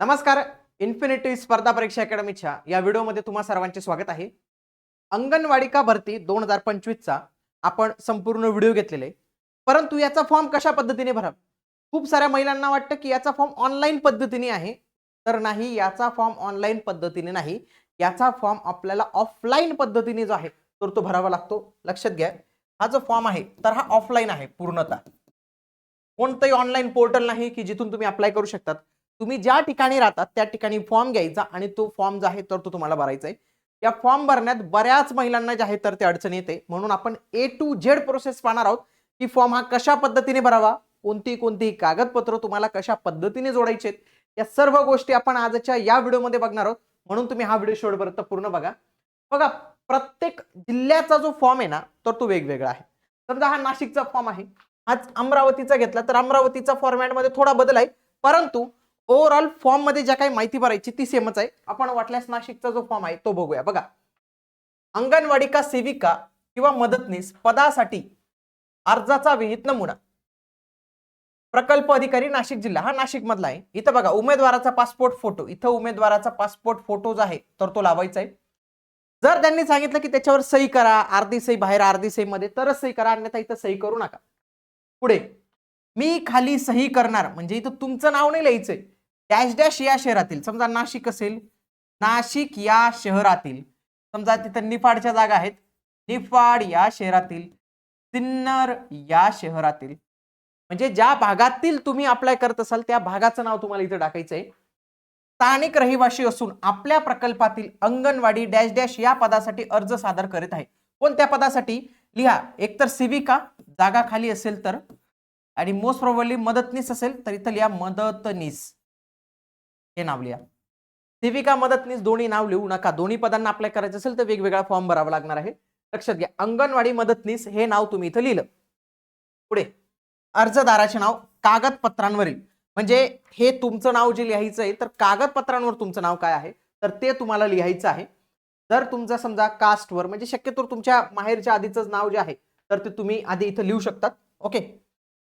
नमस्कार इन्फिनिटी स्पर्धा परीक्षा अकॅडमीच्या या व्हिडिओमध्ये तुम्हा सर्वांचे स्वागत आहे. अंगणवाडिका भरती दोन हजार पंचवीसचा आपण संपूर्ण व्हिडिओ घेतलेले. परंतु याचा फॉर्म कशा पद्धतीने भरा खूप साऱ्या महिलांना वाटतं की याचा फॉर्म ऑनलाईन पद्धतीने आहे. तर नाही याचा फॉर्म ऑनलाईन पद्धतीने नाही. याचा फॉर्म आपल्याला ऑफलाईन पद्धतीने जो आहे तर तो भरावा लागतो. लक्षात घ्या हा जो फॉर्म आहे तर हा ऑफलाईन आहे पूर्णतः. कोणतंही ऑनलाईन पोर्टल नाही की जिथून तुम्ही अप्लाय करू शकतात. तुम्ही ज्या ठिकाणी राहतात त्या ठिकाणी फॉर्म घ्यायचा आणि तो फॉर्म जो आहे तर तो तुम्हाला भरायचा आहे. या फॉर्म भरण्यात बऱ्याच महिलांना जे आहे तर ते अडचण येते. म्हणून आपण ए टू झेड प्रोसेस पाहणार आहोत की फॉर्म हा कशा पद्धतीने भरावा? कोणती कोणती कागदपत्र तुम्हाला कशा पद्धतीने जोडायचे या सर्व गोष्टी आपण आजच्या या व्हिडिओमध्ये बघणार आहोत. म्हणून तुम्ही हा व्हिडिओ शेवटपर्यंत पूर्ण बघा. बघा प्रत्येक जिल्ह्याचा जो फॉर्म आहे ना तर तो वेगवेगळा आहे. समजा हा नाशिकचा फॉर्म आहे. हाच अमरावतीचा घेतला तर अमरावतीचा फॉर्मॅटमध्ये थोडा बदल आहे. परंतु ओव्हरऑल फॉर्ममध्ये ज्या काही माहिती भरायची ती सेमच आहे. आपण वाटल्यास नाशिकचा जो फॉर्म आहे तो बघूया. बघा. अंगणवाडी का सेविका किंवा मदतनीस पदासाठी अर्जाचा विहित नमुना. प्रकल्प अधिकारी नाशिक जिल्हा. हा नाशिक मधला आहे. इथं बघा उमेदवाराचा पासपोर्ट फोटो इथं उमेदवाराचा पासपोर्ट फोटो जो आहे तर तो लावायचा आहे. जर त्यांनी सांगितलं की त्याच्यावर सही करा अर्धी सही बाहेर अर्धी सही मध्ये तरच सही करा अन्यथा इथं सही करू नका. पुढे मी खाली सही करणार म्हणजे इथं तुमचं नाव नाही लिहायचंय. डॅश डॅश या शहरातील. समजा नाशिक असेल नाशिक या शहरातील. समजा तिथं निफाडच्या जागा आहेत. निफाड या शहरातील सिन्नर या शहरातील. म्हणजे ज्या भागातील तुम्ही अप्लाय करत असाल त्या भागाचं नाव तुम्हाला इथं टाकायचं आहे स्थानिक रहिवासी असून आपल्या प्रकल्पातील अंगणवाडी डॅश डॅश या पदासाठी अर्ज सादर करीत आहे. कोणत्या पदासाठी? लिहा. एकतर सेविका जागा खाली असेल तर. आणि मोस्ट प्रोबेबली मदतनीस असेल तर इथं लिहा मदतनीस. हे नाव लिहा. सेविका मदतनीस दोन्ही नाव लिहू नका. दोन्ही पदांना अप्लाय करायचं असेल तर वेगवेगळा फॉर्म भरावा लागणार आहे. लक्षात घ्या. अंगणवाडी मदतनीस हे नाव तुम्ही इथं लिहिलं. पुढे. अर्जदाराचे नाव कागदपत्रांवरील. म्हणजे हे तुमचं नाव जे लिहायचं आहे तर कागदपत्रांवर तुमचं नाव काय आहे? तर ते तुम्हाला लिहायचं आहे. जर तुमचं समजा कास्टवर म्हणजे शक्यतो तुमच्या माहेरच्या आधीचं नाव जे आहे तर ते तुम्ही आधी इथं लिहू शकतात. ओके?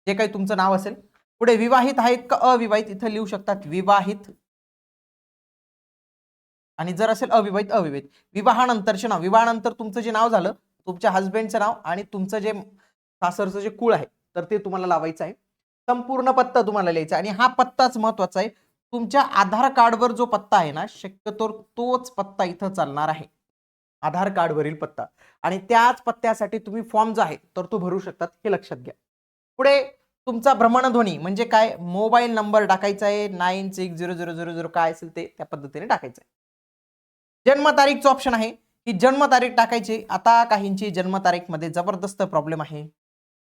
जे काही तुमचं नाव असेल. पुढे विवाहित आहेत का अविवाहित इथं लिहू शकतात. विवाहित आणि जर असेल अविवाहित अविवाहित. विवाहानंतरचे नाव विवाहानंतर तुमचं जे नाव झालं तुमच्या हस्बंडचं नाव आणि तुमचं जे सासरचं जे कुळ आहे तर ते तुम्हाला लावायचं आहे. संपूर्ण पत्ता तुम्हाला लिहायचा आहे आणि हा पत्ताच महत्त्वाचा आहे. तुमच्या आधार कार्डवर जो पत्ता आहे ना शक्यतो तोच पत्ता इथं चालणार आहे. आधार कार्डवरील पत्ता. आणि त्याच पत्त्यासाठी तुम्ही फॉर्म जो आहे तर तो भरू शकतात हे लक्षात घ्या. पुढे तुमचा भ्रमणध्वनी म्हणजे काय? मोबाईल नंबर टाकायचा आहे nine six zero zero zero zero काय असेल ते त्या पद्धतीने टाकायचं आहे. जन्मतारीखचं ऑप्शन आहे. की जन्मतारीख टाकायची. आता काहींची जन्मतारीखमध्ये जबरदस्त प्रॉब्लेम आहे.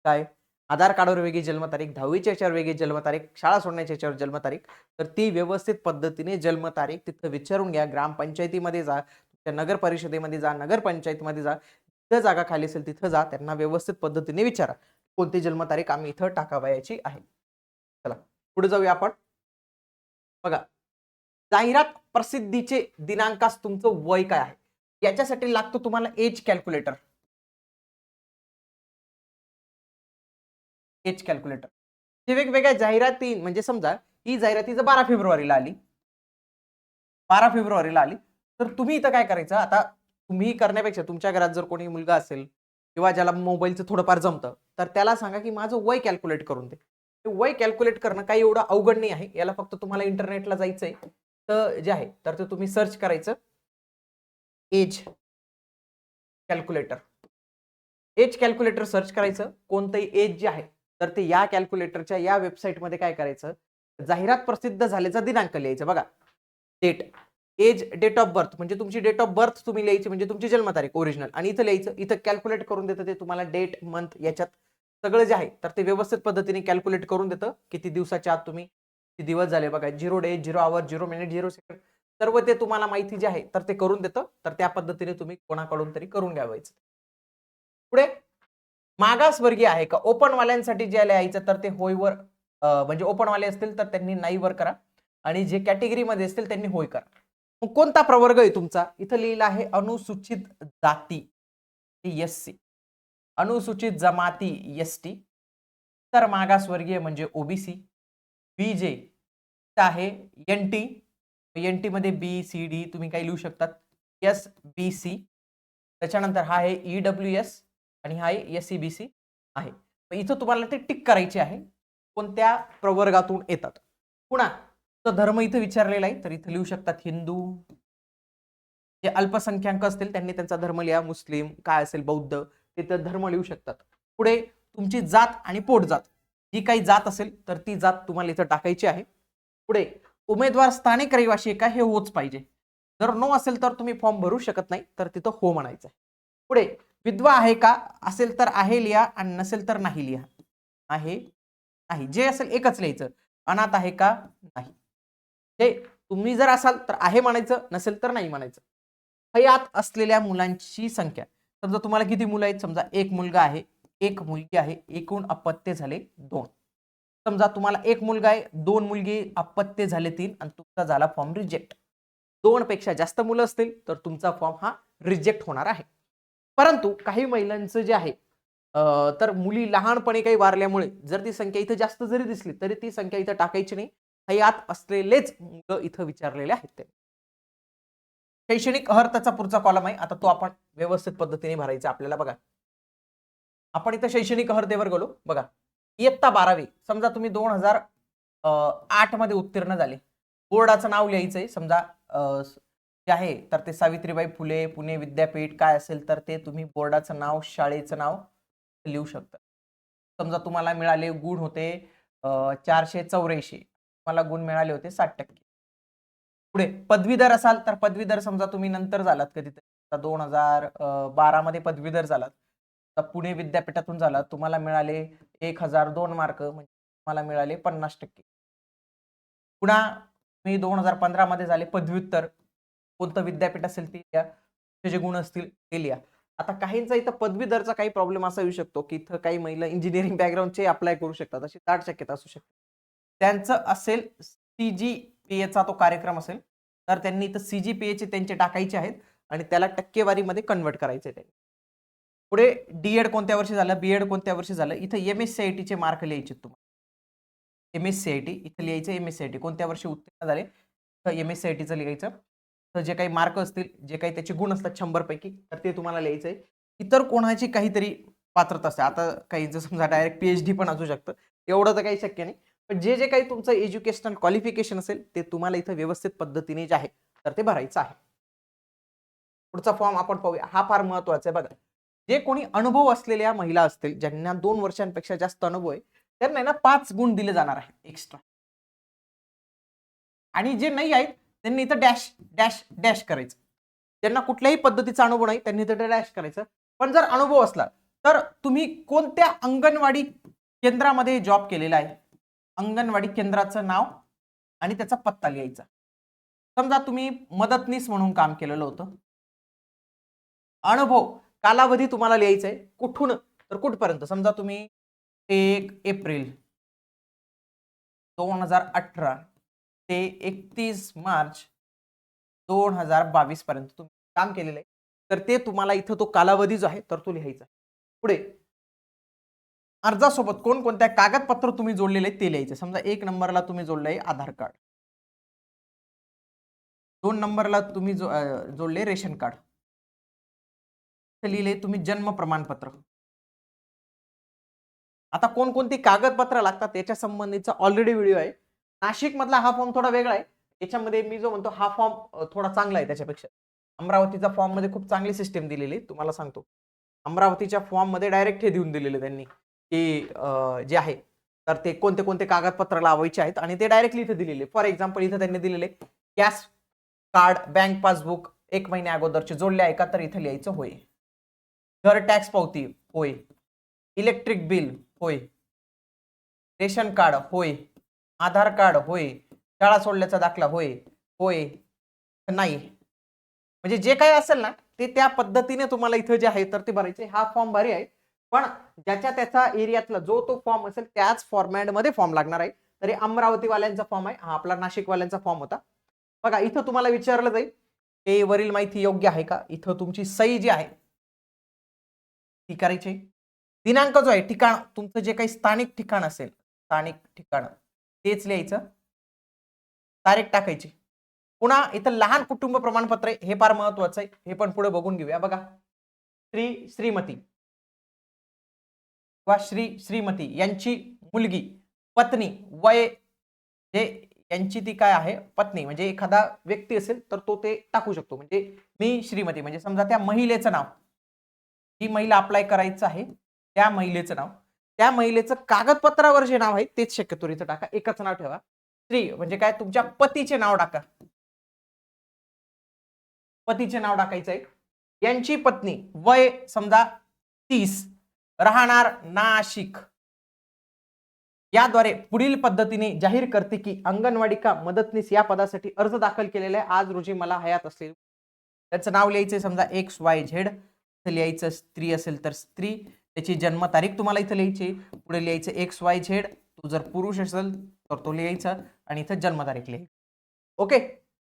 काय? आधार कार्डवर वेगळी जन्मतारीख दहावीच्या याच्यावर वेगळी जन्मतारीख शाळा सोडण्याच्या याच्यावर जन्मतारीख. तर ती व्यवस्थित पद्धतीने जन्मतारीख तिथं विचारून घ्या. ग्रामपंचायतीमध्ये जा. त्या नगर परिषदेमध्ये जा. नगरपंचायतीमध्ये जा. जिथं जागा खाली असेल तिथं जा. त्यांना व्यवस्थित पद्धतीने विचारा. कोणती जन्मतारीख आम्ही इथं टाकावयाची आहे. चला पुढे जाऊया आपण. बघा. जाहिरात प्रसिद्धीचे दिनांकास तुमचं वय काय आहे? याच्यासाठी लागतो तुम्हाला एज कॅल्क्युलेटर एज कॅल्क्युलेटर वेगवेगळ्या जाहिराती म्हणजे समजा ही जाहिराती जर बारा फेब्रुवारीला आली बारा फेब्रुवारीला आली तर तुम्ही इथं काय करायचं? आता तुम्ही करण्यापेक्षा तुमच्या घरात जर कोणी मुलगा असेल किंवा ज्याला मोबाईलचं थोडंफार जमतं तर त्याला सांगा की माझं वय कॅल्क्युलेट करून दे. वय कॅल्क्युलेट करणं काही एवढं अवघड नाही आहे. याला फक्त तुम्हाला इंटरनेटला जायचंय. आहे जे आहे तर ते तुम्ही सर्च करायचं. Age calculator age calculator search करायचं. कोणतंही एज जे आहे तर ते या कॅल्क्युलेटरच्या या वेबसाईटमध्ये काय करायचं? जाहिरात प्रसिद्ध झाल्याचा दिनांक लिहायचं. बघा date age date of birth म्हणजे तुमची डेट ऑफ बर्थ तुम्ही लिहायची म्हणजे तुमची जन्मतारीख ओरिजिनल आणि इथं लिहायचं इथं कॅल्क्युलेट करून देतं ते तुम्हाला डेट मंथ याच्यात सगळं जे आहे तर ते व्यवस्थित पद्धतीने कॅल्क्युलेट करून देतं. किती दिवसाच्या आत तुम्ही दिवस झाले बघा zero day zero hour zero minute zero second सर्व ते तुम्हाला माहिती जे आहे तर ते करून देतं. तर त्या पद्धतीने तुम्ही कोणाकडून तरी करून घ्यावायचं. पुढे मागासवर्गीय आहे का? ओपन वाल्यांसाठी जे लिहायचं तर ते होयवर म्हणजे ओपन वाले असतील तर त्यांनी नाहीवर करा. आणि जे कॅटेगरीमध्ये असतील त्यांनी होय करा. मग कोणता प्रवर्ग आहे तुमचा? इथं लिहिला आहे अनुसूचित जाती एस सी. अनुसूचित जमाती एस टी. तर मागासवर्गीय म्हणजे ओबीसी बी जे आहे एन टी एन टी मध्ये बी सी डी तुम्ही काही लिहू शकतात. एस बी सी त्याच्यानंतर हा आहे ई डब्ल्यू एस आणि हा आहे एस सी बी सी आहे. इथं तुम्हाला ते टिक करायचे आहे. कोणत्या प्रवर्गातून येतात? पुन्हा तो धर्म इथं विचारलेला आहे. तर इथं लिहू शकतात हिंदू. जे अल्पसंख्याक असतील त्यांनी त्यांचा धर्म लिहा. मुस्लिम काय असेल बौद्ध तिथं धर्म लिहू शकतात. पुढे तुमची जात आणि पोट जात जी काही जात असेल तर ती जात तुम्हाला इथं टाकायची आहे. पुढे उमेदवार स्थानिक रहिवासी का? हे होच पाहिजे. जर नो असेल तर तुम्ही फॉर्म भरू शकत नाही तर तिथं हो म्हणायचं आहे पुढे विधवा आहे का? असेल तर आहे लिहा आणि नसेल तर नाही लिहा. आहे नाही. जे असेल एकच लिहायचं. अनाथ आहे का? नाही. हे तुम्ही जर असाल तर आहे म्हणायचं नसेल तर नाही म्हणायचं. हयात असलेल्या मुलांची संख्या. समजा तुम्हाला किती मुलं आहेत? समजा एक मुलगा आहे. एक मुलगी आहे एकूण अपत्य झाले दोन. समजा तुम्हाला एक मुलगा आहे दोन मुलगी अपत्य झाले तीन आणि तुमचा झाला फॉर्म रिजेक्ट दोन पेक्षा जास्त मुलं असतील तर तुमचा फॉर्म हा रिजेक्ट होणार आहे. परंतु काही महिलांचं जे आहे तर मुली लहानपणी काही वारल्यामुळे जर ती संख्या इथं जास्त जरी दिसली तरी ती संख्या इथं टाकायची नाही. हयात असलेलेच मुलं इथं विचारलेले आहेत ते. शैक्षणिक अहर्ताचा पुढचा कॉलम आहे. आता तो आपण व्यवस्थित पद्धतीने भरायचा आपल्याला. बघा आपण इथं शैक्षणिक अहर्तेवर गेलो. बघा इयत्ता बारावी समजा तुम्ही दोन हजार आठमध्ये उत्तीर्ण झाले. बोर्डाचं नाव लिहायचं आहे समजा जे आहे तर ते सावित्रीबाई फुले पुणे विद्यापीठ काय असेल तर ते तुम्ही बोर्डाचं नाव शाळेचं नाव लिहू शकता. समजा तुम्हाला मिळाले गुण होते चारशे चौऱ्याऐंशी. तुम्हाला गुण मिळाले होते साठ टक्के. पुढे पदवीधर असाल तर पदवीधर समजा तुम्ही नंतर झालात कधीतरी. दोन हजार बारा मध्ये पदवीधर झालात. तर पुणे विद्यापीठातून झाला तुम्हाला मिळाले एक हजार दोन मार्क म्हणजे तुम्हाला मिळाले पन्नास टक्के. पुन्हा तुम्ही दोन हजार पंधरा मध्ये झाले पदव्युत्तर. कोणतं विद्यापीठ असेल ते लिहा. जे गुण असतील ते लिहा. आता काहींचा इथं पदवीधरचा काही प्रॉब्लेम असा येऊ शकतो की इथं काही महिला इंजिनिअरिंग बॅकग्राऊंडचे अप्लाय करू शकतात अशी दाट शक्यता असू शकते. त्यांचं असेल सी जी पी एचा तो कार्यक्रम असेल तर त्यांनी इथं सी जी पी एचे त्यांचे टाकायचे आहेत आणि त्याला टक्केवारीमध्ये कन्वर्ट करायचे त्यांनी. पुढे डीएड कोणत्या वर्षी झालं? बीएड कोणत्या वर्षी झालं? इथं एम एस सी आय टीचे मार्क लिहायचे तुम्हाला. M S C I T इथं लिहायचं M S C I T कोणत्या वर्षी उत्तीर्ण झाले? तर एम एस सी आय टीचं लिहायचं. तर जे काही मार्क असतील जे काही त्याचे गुण असतात शंभरपैकी तर ते तुम्हाला लिहायचं आहे इतर कोणाची काहीतरी पात्रता असते. आता काही जर समजा डायरेक्ट पी एच डी पण असू शकतं. एवढं तर काही शक्य नाही. पण जे जे काही तुमचं एज्युकेशनल क्वालिफिकेशन असेल ते तुम्हाला इथं व्यवस्थित पद्धतीने जे आहे तर ते भरायचं आहे. पुढचा फॉर्म आपण पाहूया. हा फार महत्त्वाचा आहे बघा. जे कोणी अनुभव असलेल्या महिला असतील ज्यांना दोन वर्षांपेक्षा जास्त अनुभव आहे त्यांना ना पाच गुण दिले जाणार आहेत एक्स्ट्रा आणि जे नाही आहेत त्यांनी इथं डॅश डॅश डॅश करायचं. ज्यांना कुठल्याही पद्धतीचा अनुभव नाही त्यांनी इथं डॅश करायचं. पण जर अनुभव असला तर तुम्ही कोणत्या अंगणवाडी केंद्रामध्ये जॉब केलेला आहे? अंगणवाडी केंद्राचं नाव आणि त्याचा पत्ता लिहायचा. समजा तुम्ही मदतनीस म्हणून काम केलेलं होतं. अनुभव कालावधी तुम्हाला लिहायचा आहे कुठून? तर कुठपर्यंत? समजा तुम्ही एक एप्रिल दोन हजार अठरा ते एकतीस मार्च दोन हजार बावीस पर्यंत तुम्ही काम केलेलं आहे. तर ते तुम्हाला इथं तो कालावधी जो आहे तर तो लिहायचा पुढे. अर्जासोबत कोणकोणत्या कागदपत्र तुम्ही जोडलेले ते लिहायचे. समजा एक नंबरला तुम्ही जोडलं आहे आधार कार्ड. दोन नंबरला तुम्ही जो जोडले रेशन कार्ड. लिहिले तुम्ही जन्म प्रमाणपत्र. आता कोणकोणती कागदपत्र लागतात त्याच्या संबंधीचा ऑलरेडी व्हिडिओ आहे. नाशिक मधला हा फॉर्म थोडा वेगळा आहे. याच्यामध्ये मी जो म्हणतो हा फॉर्म थोडा चांगला आहे त्याच्यापेक्षा. अमरावतीचा फॉर्ममध्ये खूप चांगली सिस्टीम दिलेली तुम्हाला सांगतो. अमरावतीच्या फॉर्ममध्ये डायरेक्ट हे देऊन दिलेले त्यांनी की जे आहे तर ते कोणते कोणते कागदपत्र लावायचे आहेत आणि ते डायरेक्टली इथे दिलेले फॉर एक्झाम्पल इथे त्यांनी दिलेले गॅस कार्ड बँक पासबुक एक महिन्या अगोदरचे जोडले आहे का? तर इथे लिहायचं होय. घर टॅक्स पावती होय. इलेक्ट्रिक बिल होय. रेशन कार्ड होय. आधार कार्ड होय. शाळा सोडल्याचा दाखला होय. होय. नाही. म्हणजे जे काही असेल ना ते त्या पद्धतीने तुम्हाला इथं जे आहे तर ते भरायचे. हा फॉर्म भारी आहे. पण ज्याच्या त्याचा एरियातला जो तो फॉर्म असेल त्याच फॉर्मॅटमध्ये फॉर्म लागणार आहे. तरी अमरावतीवाल्यांचा फॉर्म आहे. हा आपला नाशिकवाल्यांचा फॉर्म होता. बघा इथं तुम्हाला विचारलं जाईल. हे वरील माहिती योग्य आहे का? इथं तुमची सही जी आहे ती करायची. दिनांक जो आहे ठिकाण तुमचं जे काही स्थानिक ठिकाण असेल स्थानिक ठिकाण तेच लिहायचं. तारीख टाकायची. पुन्हा इथं लहान कुटुंब प्रमाणपत्र आहे हे फार महत्वाचं आहे हे पण पुढे बघून घेऊया. बघा श्री श्रीमती किंवा श्री श्रीमती यांची मुलगी पत्नी वय जे यांची ती काय आहे पत्नी म्हणजे एखादा व्यक्ती असेल तर तो ते टाकू शकतो. म्हणजे मी श्रीमती म्हणजे समजा त्या महिलेचं नाव ही महिला अप्लाय करायचं आहे त्या महिलेचं नाव. त्या महिलेचं कागदपत्रावर जे नाव आहे तेच शक्यतो इथं टाका. एकच नाव ठेवा. स्त्री म्हणजे काय? तुमच्या पतीचे नाव टाका. पतीचे नाव टाकायचं आहे. यांची पत्नी वय समजा तीस राहणार नाशिक. याद्वारे पुढील पद्धतीने जाहीर करते की अंगणवाडी का मदतनीस या पदासाठी अर्ज दाखल केलेला आहे. आज रोजी मला हयात असेल त्याचं नाव लिहायचं समजा एक्स वाय झेड इथं लिहायचं स्त्री असेल तर स्त्री. त्याची जन्मतारीख तुम्हाला इथं लिहायची. पुढे लिहायचं एक्स वाय झेड तो जर पुरुष असेल तर तो लिहायचा आणि इथं जन्मतारीख लिहायची. ओके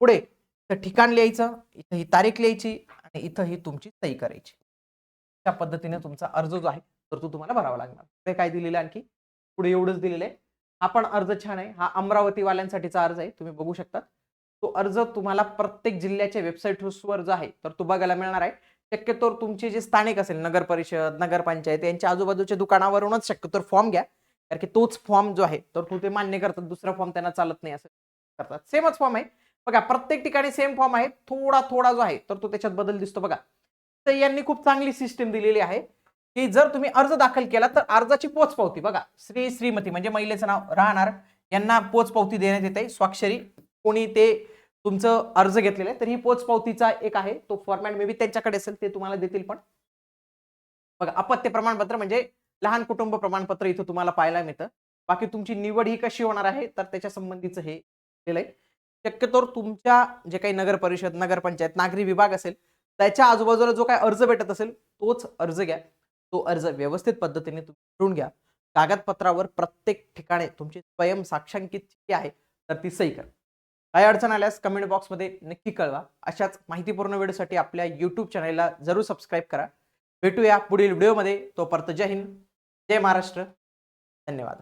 पुढे इथं ठिकाण लिहायचं इथं ही तारीख लिहायची आणि इथं ही तुमची सही करायची. त्या पद्धतीने तुमचा अर्ज जो आहे तर तो तुम्हाला भरावा लागणार. ते काय दिलेलं आणखी? पुढे एवढंच दिलेलं आहे. हा पण अर्ज छान आहे. हा अमरावतीवाल्यांसाठीचा अर्ज आहे. तुम्ही बघू शकता. तो अर्ज तुम्हाला प्रत्येक जिल्ह्याच्या वेबसाईटवर जो आहे तर तो बघायला मिळणार आहे. शक्यतोवर तुमचे जे स्थानिक असेल नगर परिषद नगरपंचायत यांच्या आजूबाजूच्या दुकानावरूनच शक्यतोवर फॉर्म घ्या. कारण की तोच फॉर्म जो आहे तर तो ते मान्य करतात दुसरा फॉर्म त्यांना चालत नाही असं करतात. सेमच फॉर्म आहे. बघा प्रत्येक ठिकाणी सेम फॉर्म आहे. थोडा थोडा जो आहे तर तो त्याच्यात बदल दिसतो. बघा तर यांनी खूप चांगली सिस्टीम दिलेली आहे. की जर तुम्ही अर्ज दाखल केला तर अर्जाची पोच पावती. बघा श्री श्रीमती म्हणजे महिलेचं नाव राहणार. यांना पोच पावती देण्यात येते. स्वाक्षरी कोणी ते तुमचं अर्ज घेतलेलं आहे तर ही पोच पावतीचा एक आहे तो फॉर्मॅट मे बी त्यांच्याकडे असेल ते तुम्हाला देतील पण. बघा अपत्य प्रमाणपत्र म्हणजे लहान कुटुंब प्रमाणपत्र इथं तुम्हाला पाहायला मिळतं. बाकी तुमची निवड ही कशी होणार आहे तर त्याच्या संबंधीचं हे दिलंय. शक्यतोर तुमच्या जे काही नगर परिषद नगरपंचायत नागरी विभाग असेल त्याच्या आजूबाजूला जो काही अर्ज भेटत असेल तोच अर्ज घ्या. तो अर्ज व्यवस्थित पद्धतीने तुम्ही भरून घ्या. कागदपत्रावर प्रत्येक ठिकाणी तुमची स्वयं साक्षांकित जी आहे तर ती सही करा. काही अडचण आल्यास कमेंट बॉक्समध्ये नक्की कळवा. अशाच माहितीपूर्ण व्हिडिओसाठी आपल्या यूट्यूब चॅनलला जरूर सबस्क्राईब करा. भेटूया पुढील व्हिडिओमध्ये. तोपर्यंत जय हिंद. जय महाराष्ट्र. धन्यवाद.